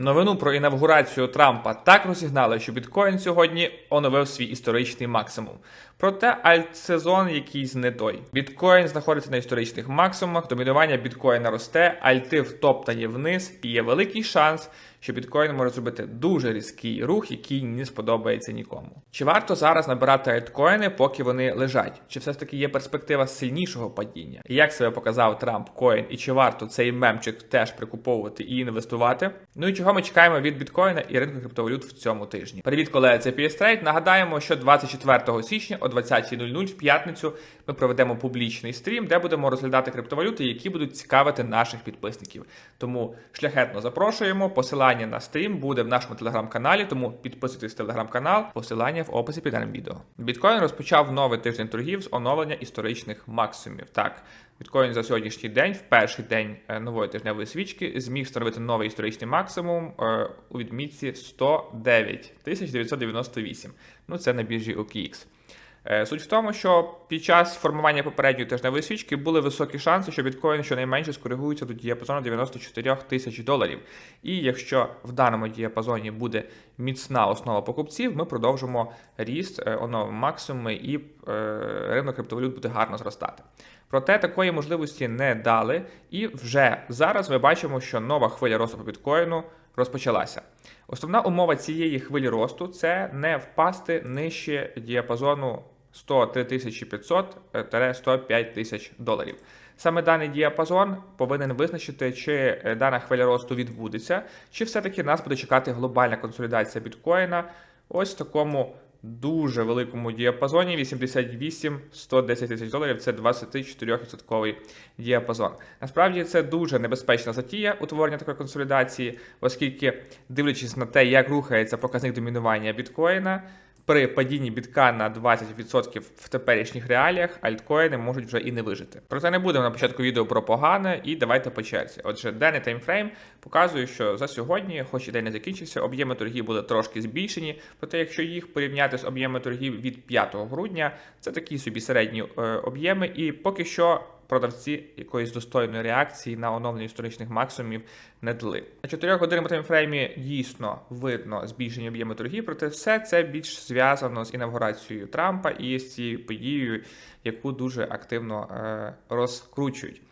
Новину про інавгурацію Трампа так розігнали, що біткоін сьогодні оновив свій історичний максимум. Проте альтсезон якийсь не той. Біткоін знаходиться на історичних максимумах, домінування біткоїна росте, альти втоптані вниз, і є великий шанс, що біткоін може зробити дуже різкий рух, який не сподобається нікому. Чи варто зараз набирати альткоїни, поки вони лежать? Чи все ж таки є перспектива сильнішого падіння? Як себе показав Трамп Коін, і чи варто цей мемчик теж прикуповувати і інвестувати? Ну і чого ми чекаємо від біткоїна і ринку криптовалют в цьому тижні? Привіт, колеги, це PS Нагадаємо, що 24 січня о 20.00 в п'ятницю ми проведемо публічний стрім, де будемо розглядати криптовалюти, які будуть цікавити наших підписників. Тому шляхетно запрошуємо. Посилання на стрім буде в нашому телеграм-каналі, тому підписуйтесь в телеграм-канал, посилання в описі під даним відео. Біткоін розпочав новий тиждень торгів з оновлення історичних максимумів. Так, біткоін за сьогоднішній день, в перший день е, нової тижневої свічки, зміг встановити новий історичний максимум е, у відмітці 109 998. Ну це на біржі OKX. Е, Суть в тому, що під час формування попередньої тижневої свічки були високі шанси, що біткоін щонайменше скоригується до діапазону 94 тисяч доларів. І якщо в даному діапазоні буде міцна основа покупців, ми продовжимо ріст, е, оновимо максимуми і е, ринок криптовалют буде гарно зростати. Проте такої можливості не дали, і вже зараз ми бачимо, що нова хвиля росту по біткоїну розпочалася. Основна умова цієї хвилі росту це не впасти нижче діапазону 103 500 105 тисяч доларів. Саме даний діапазон повинен визначити, чи е, дана хвиля росту відбудеться, чи все-таки нас буде чекати глобальна консолідація біткоїна ось в такому дуже великому діапазоні 88-110 тисяч доларів. Це 24% діапазон. Насправді це дуже небезпечна затія утворення такої консолідації, оскільки, дивлячись на те, як рухається показник домінування біткоїна. При падінні бітка на 20% в теперішніх реаліях альткоїни можуть вже і не вижити. Проте не будемо на початку відео про погане, і давайте по черзі. Отже, денний таймфрейм показує, що за сьогодні, хоч і день не закінчився, об'єми торгів були трошки збільшені. Проте, якщо їх порівняти з об'єми торгів від 5 грудня, це такі собі середні е, об'єми, і поки що. Продавці якоїсь достойної реакції на оновлення історичних максимумів не дали. На 4 годинному таймфреймі дійсно видно збільшення об'єму торгів, проте все це більш зв'язано з інавгурацією Трампа і з цією подією, яку дуже активно е, розкручують.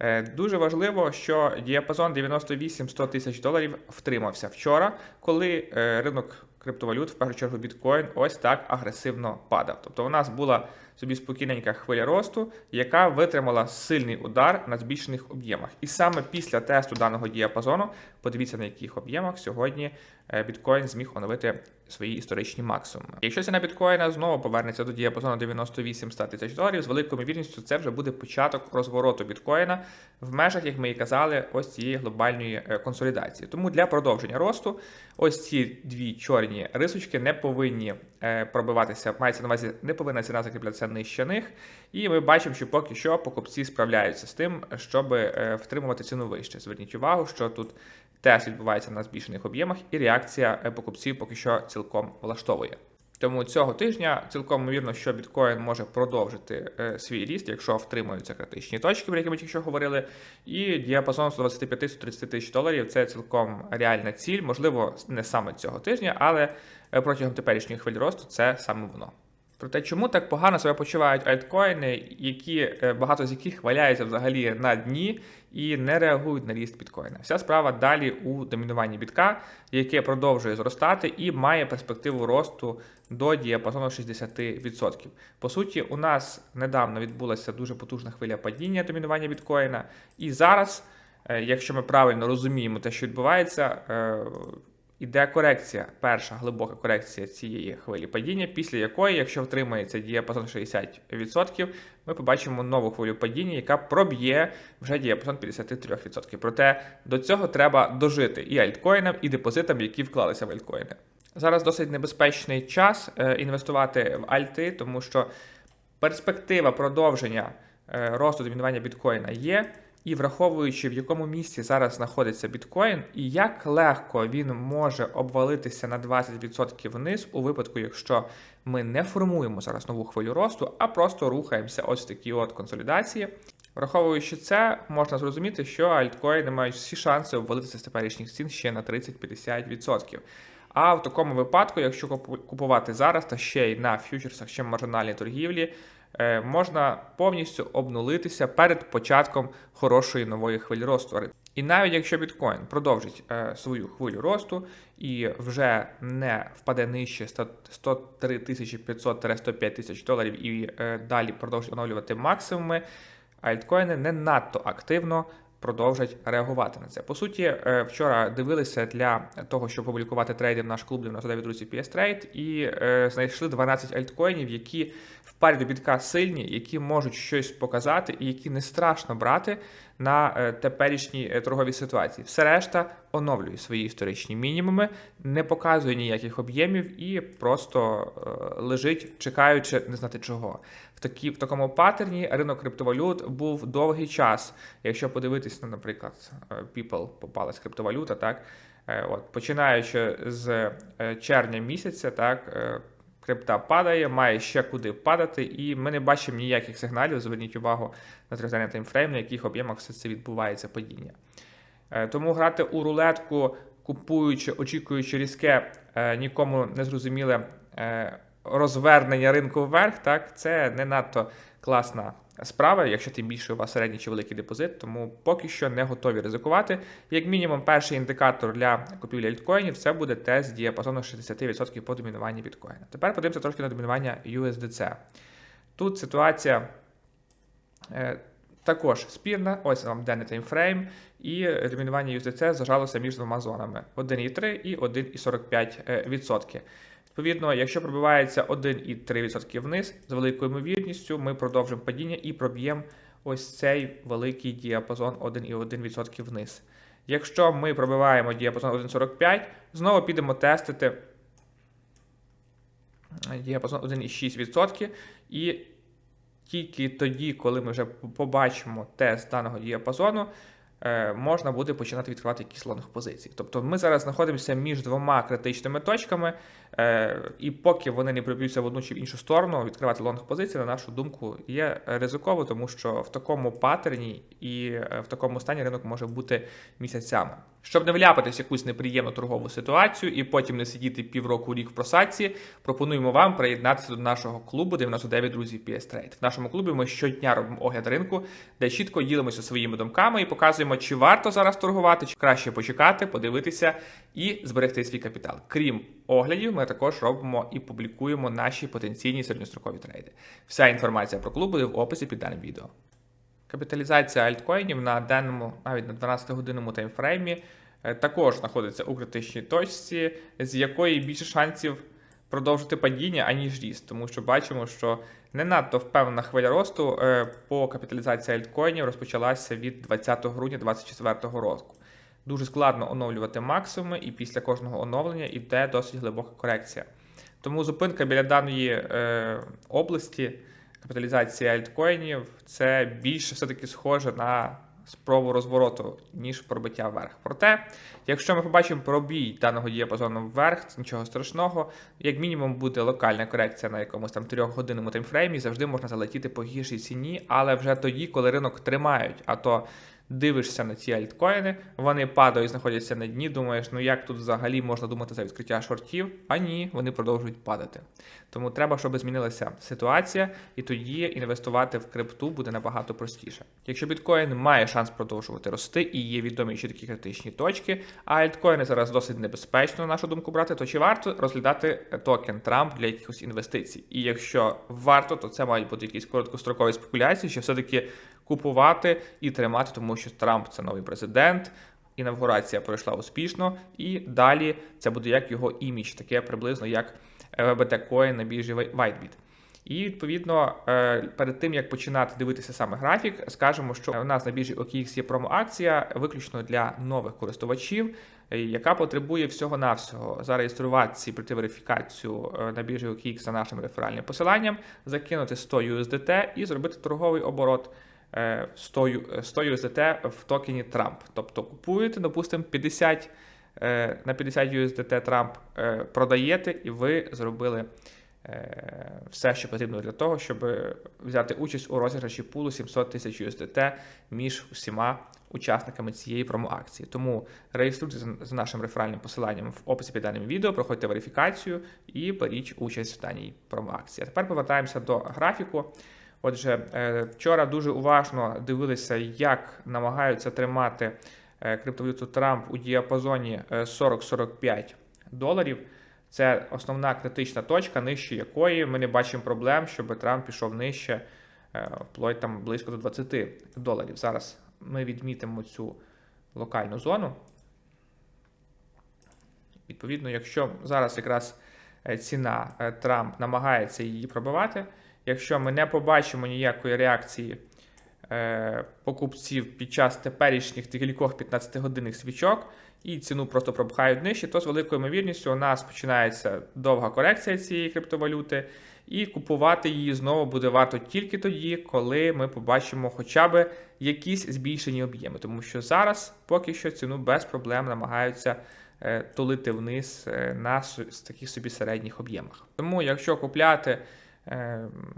Е, Дуже важливо, що діапазон 98-100 тисяч доларів втримався вчора, коли е, ринок криптовалют, в першу чергу біткоін, ось так агресивно падав. Тобто у нас була собі спокійненька хвиля росту, яка витримала сильний удар на збільшених об'ємах. І саме після тесту даного діапазону, подивіться на яких об'ємах сьогодні е, біткоін зміг оновити свої історичні максимуми. Якщо ціна біткоїна знову повернеться до діапазону 98-100 тисяч доларів, з великою ймовірністю це вже буде початок розвороту біткоїна в межах, як ми і казали, ось цієї глобальної е, консолідації. Тому для продовження росту ось ці дві чорні рисочки не повинні е, пробиватися, мається на увазі, не повинна ціна закріплятися нижче них. І ми бачимо, що поки що покупці справляються з тим, щоб е, втримувати ціну вище. Зверніть увагу, що тут тест відбувається на збільшених об'ємах, і реакція е, покупців поки що цілком влаштовує. Тому цього тижня цілком ймовірно, що біткоін може продовжити е, свій ріст, якщо втримуються критичні точки, про які ми тільки що говорили. І діапазон 125-130 тисяч доларів це цілком реальна ціль, можливо, не саме цього тижня, але протягом теперішньої хвилі росту це саме воно. Проте, чому так погано себе почувають альткоїни, які е, багато з яких валяються взагалі на дні і не реагують на ріст біткоїна? Вся справа далі у домінуванні бітка, яке продовжує зростати і має перспективу росту до діапазону 60%. По суті, у нас недавно відбулася дуже потужна хвиля падіння домінування біткоїна, і зараз, е, якщо ми правильно розуміємо те, що відбувається, е, Іде корекція, перша глибока корекція цієї хвилі падіння, після якої, якщо втримається діапазон 60%, ми побачимо нову хвилю падіння, яка проб'є вже діапазон 53%. Проте до цього треба дожити і альткоїнам, і депозитам, які вклалися в альткоїни. Зараз досить небезпечний час е, інвестувати в альти, тому що перспектива продовження е, росту домінування біткоїна є. І враховуючи, в якому місці зараз знаходиться біткоін, і як легко він може обвалитися на 20% вниз у випадку, якщо ми не формуємо зараз нову хвилю росту, а просто рухаємося ось в такій от консолідації. Враховуючи це, можна зрозуміти, що альткоїни мають всі шанси обвалитися з теперішніх цін ще на 30-50%. А в такому випадку, якщо купувати зараз та ще й на фьючерсах чи маржинальній торгівлі, можна повністю обнулитися перед початком хорошої нової хвилі росту. І навіть якщо біткоін продовжить е, свою хвилю росту і вже не впаде нижче 100 103 500-105 тисяч доларів і е, далі продовжить оновлювати максимуми, альткоїни не надто активно продовжать реагувати на це. По суті, е, вчора дивилися для того, щоб публікувати трейди в наш клуб 99 друзів PS Trade, і е, знайшли 12 альткоїнів, які в парі до бітка сильні, які можуть щось показати, і які не страшно брати на е, теперішній е, торговій ситуації. Все решта оновлює свої історичні мінімуми, не показує ніяких об'ємів і просто е, лежить, чекаючи не знати чого. В такі в такому паттерні ринок криптовалют був довгий час. Якщо подивитись, ну, наприклад, People попалась криптовалюта, так от починаючи з червня місяця, так. Крипта падає, має ще куди падати, і ми не бачимо ніяких сигналів. Зверніть увагу на трьохденний таймфрейм, на яких об'ємах все це відбувається падіння. Е, Тому грати у рулетку, купуючи, очікуючи різке, е, нікому не зрозуміле е, розвернення ринку вверх, так це не надто класна справа, якщо тим більше у вас середній чи великий депозит, тому поки що не готові ризикувати. Як мінімум, перший індикатор для купівлі альткоїнів це буде тест діапазону 60% по домінуванні біткоїна. Тепер подивимося трошки на домінування USDC. Тут ситуація. е, також спірна, ось вам денний таймфрейм, і домінування USDC зажалося між двома зонами: 1,3 і 1,45%. Відповідно, якщо пробивається 1,3% вниз, з великою ймовірністю ми продовжимо падіння і проб'ємо ось цей великий діапазон 1,1% вниз. Якщо ми пробиваємо діапазон 1,45, знову підемо тестити діапазон 1,6%. І тільки тоді, коли ми вже побачимо тест даного діапазону, можна буде починати відкривати якісь лонг позиції. Тобто ми зараз знаходимося між двома критичними точками, е, і поки вони не проб'ються в одну чи в іншу сторону, відкривати лонг позиції, на нашу думку, є ризиково, тому що в такому паттерні і е, в такому стані ринок може бути місяцями. Щоб не вляпатись в якусь неприємну торгову ситуацію і потім не сидіти півроку рік в просадці, пропонуємо вам приєднатися до нашого клубу 99 друзів PS Trade. В нашому клубі ми щодня робимо огляд ринку, де чітко ділимося своїми думками і показуємо, чи варто зараз торгувати, чи краще почекати, подивитися і зберегти свій капітал. Крім оглядів, ми також робимо і публікуємо наші потенційні середньострокові трейди. Вся інформація про клуб буде в описі під даним відео. Капіталізація альткоїнів на денному, навіть на 12-годинному таймфреймі, е, також знаходиться у критичній точці, з якої більше шансів продовжити падіння, аніж ріст. Тому що бачимо, що не надто впевнена хвиля росту е, по капіталізації альткоїнів розпочалася від 20 грудня 2024 року. Дуже складно оновлювати максимуми, і після кожного оновлення йде досить глибока корекція. Тому зупинка біля даної е, області капіталізації альткоїнів це більше все-таки схоже на спробу розвороту, ніж пробиття вверх. Проте, якщо ми побачимо пробій даного діапазону вверх, це нічого страшного. Як мінімум буде локальна корекція на якомусь там 3-годинному таймфреймі, завжди можна залетіти по гіршій ціні, але вже тоді, коли ринок тримають, а то. Дивишся на ці альткоїни, вони падають, знаходяться на дні. Думаєш, ну як тут взагалі можна думати за відкриття шортів? А ні, вони продовжують падати. Тому треба, щоб змінилася ситуація, і тоді інвестувати в крипту буде набагато простіше. Якщо біткоін має шанс продовжувати рости і є відомі ще такі критичні точки, а альткоїни зараз досить небезпечно, на нашу думку, брати, то чи варто розглядати токен Трамп для якихось інвестицій? І якщо варто, то це мають бути якісь короткострокові спекуляції, що все-таки купувати і тримати, тому що Трамп це новий президент. Інавгурація пройшла успішно, і далі це буде як його імідж, таке приблизно як ВБТ Coin на біржі WhiteBit. І відповідно е, перед тим як починати дивитися саме графік, скажемо, що у нас на біржі OKX є промо-акція виключно для нових користувачів, е, яка потребує всього-навсього зареєструватися пройти верифікацію е, на біржі OKX за нашим реферальним посиланням, закинути 100 USDT і зробити торговий оборот. 100 USDT в токені Трамп. Тобто купуєте, допустимо, 50 на 50 USDT Трамп продаєте, і ви зробили е, все, що потрібно для того, щоб взяти участь у розіграші пулу 700 тисяч USDT між усіма учасниками цієї промоакції. Тому реєструйтесь за нашим реферальним посиланням в описі під даним відео, проходьте верифікацію і беріть участь в даній промоакції. А тепер повертаємося до графіку. Отже, е, вчора дуже уважно дивилися, як намагаються тримати е, криптовалюту Трамп у діапазоні е, 40-45 доларів. Це основна критична точка, нижче якої ми не бачимо проблем, щоб Трамп пішов нижче, е, вплоть там близько до 20 доларів. Зараз ми відмітимо цю локальну зону. Відповідно, якщо зараз якраз е, ціна е, Трамп намагається її пробивати, якщо ми не побачимо ніякої реакції е, покупців під час теперішніх кількох 15-годинних свічок і ціну просто пропхають нижче, то з великою ймовірністю у нас починається довга корекція цієї криптовалюти, і купувати її знову буде варто тільки тоді, коли ми побачимо хоча б якісь збільшені об'єми, тому що зараз поки що ціну без проблем намагаються е, тулити вниз е, на таких собі середніх об'ємах. Тому, якщо купляти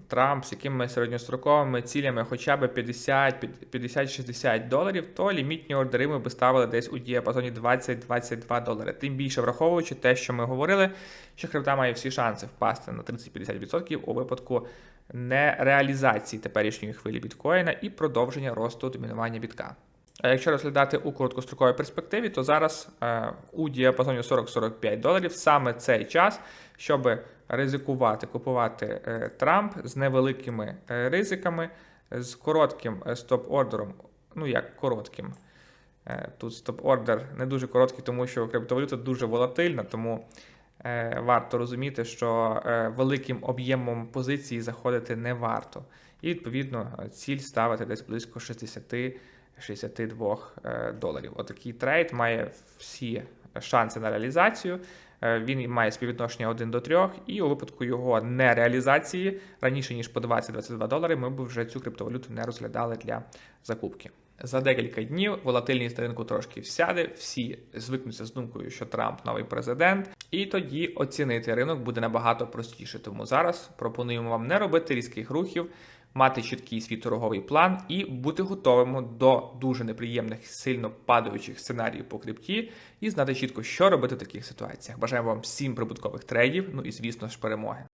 Трамп з якимись середньостроковими цілями хоча б 50 під- 50-60 доларів, то лімітні ордери ми би ставили десь у діапазоні 20-22 долари. Тим більше враховуючи те, що ми говорили, що крипта має всі шанси впасти на 30-50% у випадку нереалізації теперішньої хвилі біткоїна і продовження росту домінування бітка. А якщо розглядати у короткостроковій перспективі, то зараз е, у діапазоні 40-45 доларів саме цей час, щоб ризикувати, купувати е, Трамп з невеликими е, ризиками, з коротким е, стоп-ордером, ну як коротким. Тут стоп-ордер не дуже короткий, тому що криптовалюта дуже волатильна, тому варто розуміти, що великим об'ємом позиції заходити не варто. І відповідно ціль ставити десь близько 60 62 е, доларів. Отакий трейд має всі шанси на реалізацію. Е, Він має співвідношення 1 до 3, і у випадку його нереалізації раніше ніж по 20-22 долари, ми б вже цю криптовалюту не розглядали для закупки. За декілька днів волатильність ринку трошки всяде, всі звикнуться з думкою, що Трамп новий президент, і тоді оцінити ринок буде набагато простіше. Тому зараз пропонуємо вам не робити різких рухів, мати чіткий свій торговий план і бути готовими до дуже неприємних, сильно падаючих сценаріїв по крипті, і знати чітко, що робити в таких ситуаціях. Бажаємо вам всім прибуткових трейдів, ну і звісно ж перемоги.